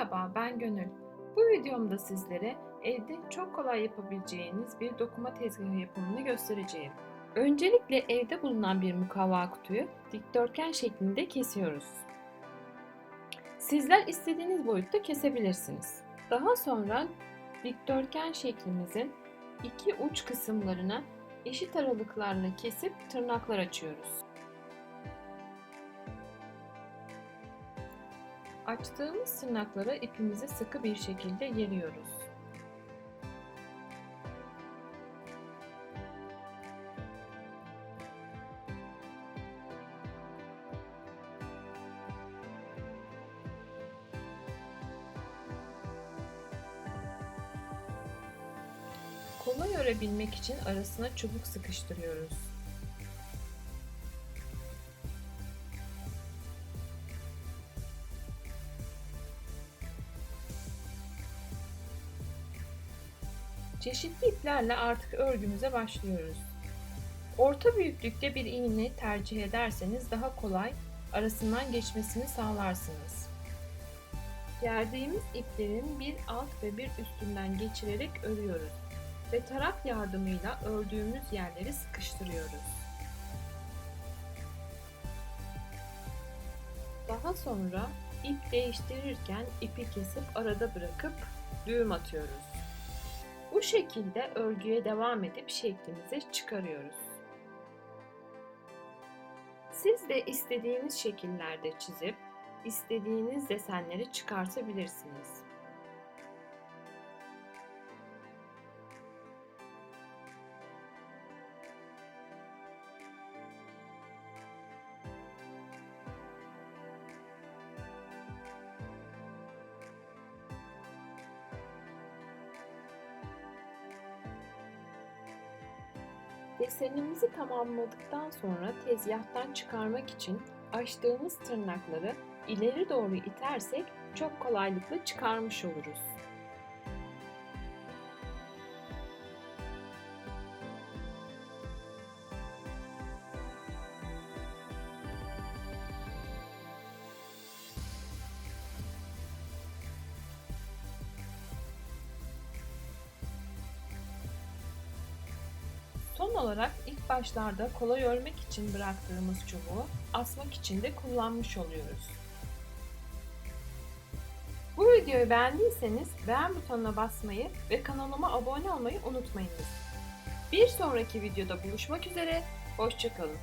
Merhaba ben Gönül. Bu videomda sizlere evde çok kolay yapabileceğiniz bir dokuma tezgahı yapımını göstereceğim. Öncelikle evde bulunan bir mukavva kutuyu dikdörtgen şeklinde kesiyoruz. Sizler istediğiniz boyutta kesebilirsiniz. Daha sonra dikdörtgen şeklimizin iki uç kısımlarına eşit aralıklarla kesip tırnaklar açıyoruz. Açtığımız tırnaklara ipimizi sıkı bir şekilde geriyoruz. Kolay örebilmek için arasına çubuk sıkıştırıyoruz. Çeşitli iplerle artık örgümüze başlıyoruz. Orta büyüklükte bir iğne tercih ederseniz daha kolay arasından geçmesini sağlarsınız. Gerdiğimiz iplerin bir alt ve bir üstünden geçirerek örüyoruz ve tarak yardımıyla ördüğümüz yerleri sıkıştırıyoruz. Daha sonra ip değiştirirken ipi kesip arada bırakıp düğüm atıyoruz. Bu şekilde örgüye devam edip şeklimizi çıkarıyoruz. Siz de istediğiniz şekillerde çizip istediğiniz desenleri çıkartabilirsiniz. Desenimizi tamamladıktan sonra tezgahtan çıkarmak için açtığımız tırnakları ileri doğru itersek çok kolaylıkla çıkarmış oluruz. Son olarak ilk başlarda kolay örmek için bıraktığımız çubuğu asmak için de kullanmış oluyoruz. Bu videoyu beğendiyseniz beğen butonuna basmayı ve kanalıma abone olmayı unutmayınız. Bir sonraki videoda buluşmak üzere, hoşçakalın.